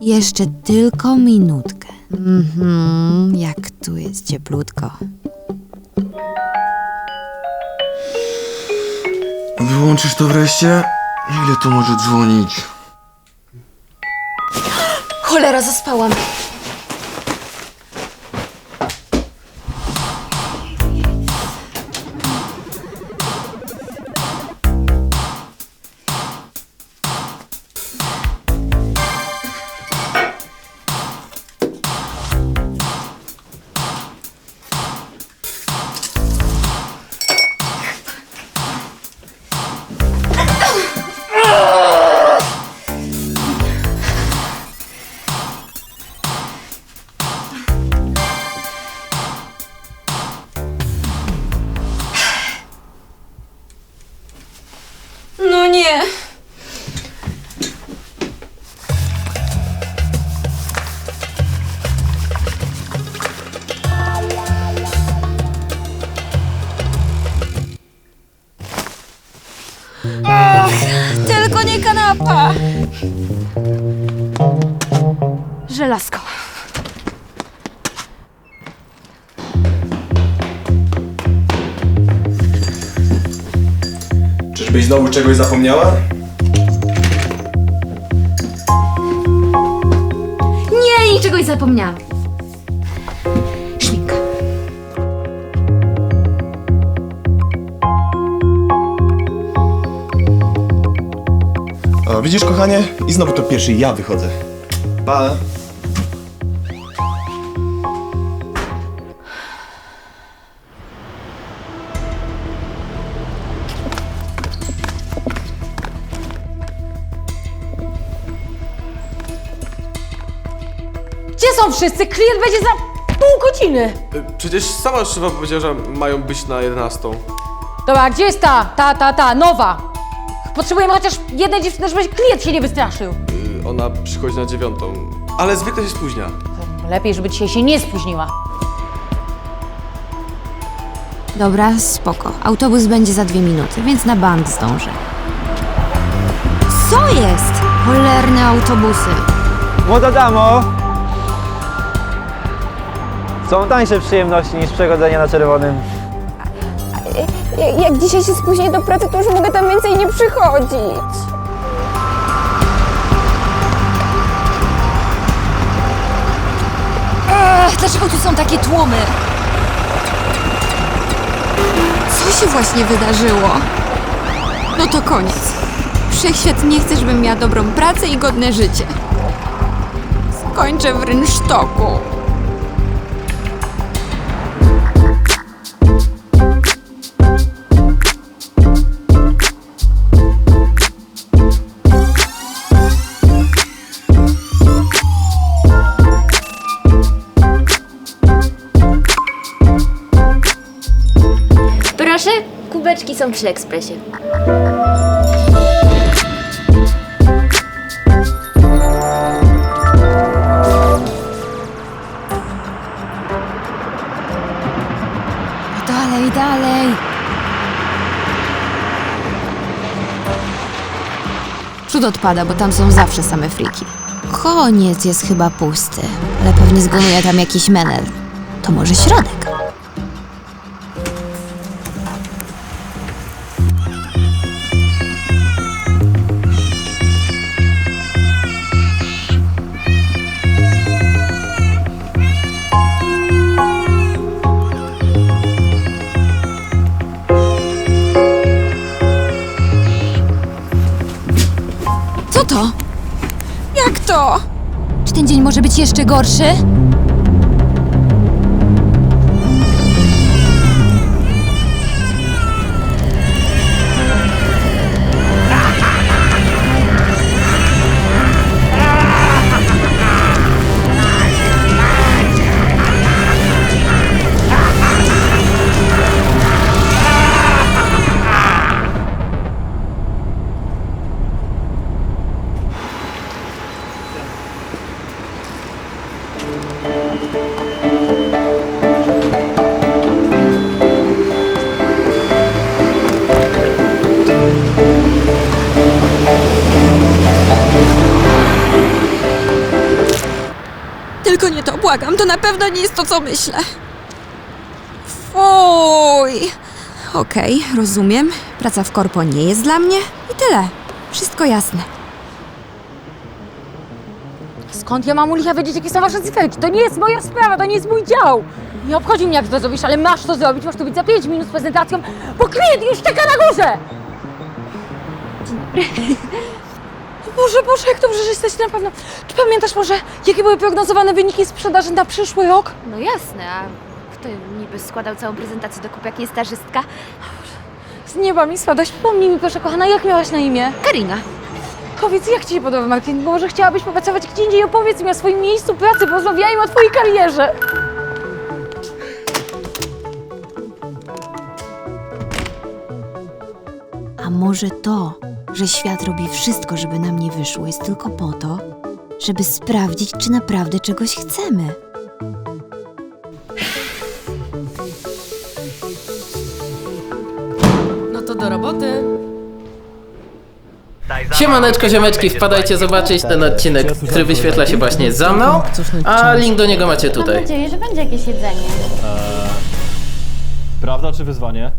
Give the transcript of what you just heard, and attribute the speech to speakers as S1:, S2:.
S1: Jeszcze tylko minutkę. Mhm, jak tu jest cieplutko.
S2: Wyłączysz to wreszcie? Ile to może dzwonić?
S1: Cholera, zaspałam. Nie. Ach, tylko nie kanapa. Żelazko.
S2: Czyżbyś znowu czegoś zapomniała?
S1: Nie, niczego nie zapomniałam. Szminka.
S2: O, widzisz, kochanie? I znowu to pierwszy ja wychodzę. Pa!
S3: Gdzie są wszyscy? Klient będzie za pół godziny.
S4: Y, Przecież sama szyba powiedziała, że mają być na 11.
S3: Dobra, gdzie jest ta, ta, ta, ta, nowa? Potrzebujemy chociaż jednej dziewczyny, żeby klient się nie wystraszył.
S4: Y, Ona przychodzi na 9. Ale zwykle się spóźnia.
S3: Lepiej, żeby dzisiaj się nie spóźniła.
S1: Dobra, spoko. Autobus będzie za dwie minuty, więc na bank zdążę. Co jest? Cholerne autobusy.
S5: Młoda damo! Są tańsze przyjemności niż przechodzenie na czerwonym.
S6: Jak, jak dzisiaj się spóźnię do pracy, to już mogę tam więcej nie przychodzić.
S1: Ech, dlaczego tu są takie tłumy? Co się właśnie wydarzyło? No to koniec. Wszechświat nie chce, żebym miała dobrą pracę i godne życie. Skończę w rynsztoku.
S7: Są przy ekspresie.
S1: No dalej, dalej. Przód odpada, bo tam są zawsze same friki. Koniec jest chyba pusty, ale pewnie zgonuje tam jakiś menel. To może środek. Czy ten dzień może być jeszcze gorszy? Błagam, to na pewno nie jest to, co myślę. Fuj. Okej, rozumiem. Praca w korpo nie jest dla mnie i tyle. Wszystko jasne.
S3: Skąd ja mam u licha wiedzieć, jakie są wasze cyferki? To nie jest moja sprawa, to nie jest mój dział. Nie obchodzi mnie, jak to zrobisz, ale masz to zrobić. Masz tu być za 5 minut z prezentacją, bo klient już czeka na górze! O Boże, Boże, jak dobrze, że jesteś na pewno. Czy pamiętasz może, jakie były prognozowane wyniki sprzedaży na przyszły rok?
S7: No jasne, a kto niby składał całą prezentację do kupy, jak nie stażystka?
S3: Z nieba mi spadać. Pomnij mi, proszę kochana, jak miałaś na imię?
S7: Karina.
S3: Powiedz, jak ci się podoba marketing? Bo może chciałabyś popracować gdzie indziej? Opowiedz mi o swoim miejscu pracy, porozmawiajmy o twojej karierze.
S8: A może to, że świat robi wszystko, żeby nam nie wyszło, jest tylko po to, żeby sprawdzić, czy naprawdę czegoś chcemy?
S9: No to do roboty. Siemaneczko, ziomeczki, wpadajcie zobaczyć ten odcinek, który wyświetla się właśnie za mną, a link do niego macie tutaj.
S7: nadzieję, że będzie jakieś jedzenie.
S10: Prawda czy wyzwanie?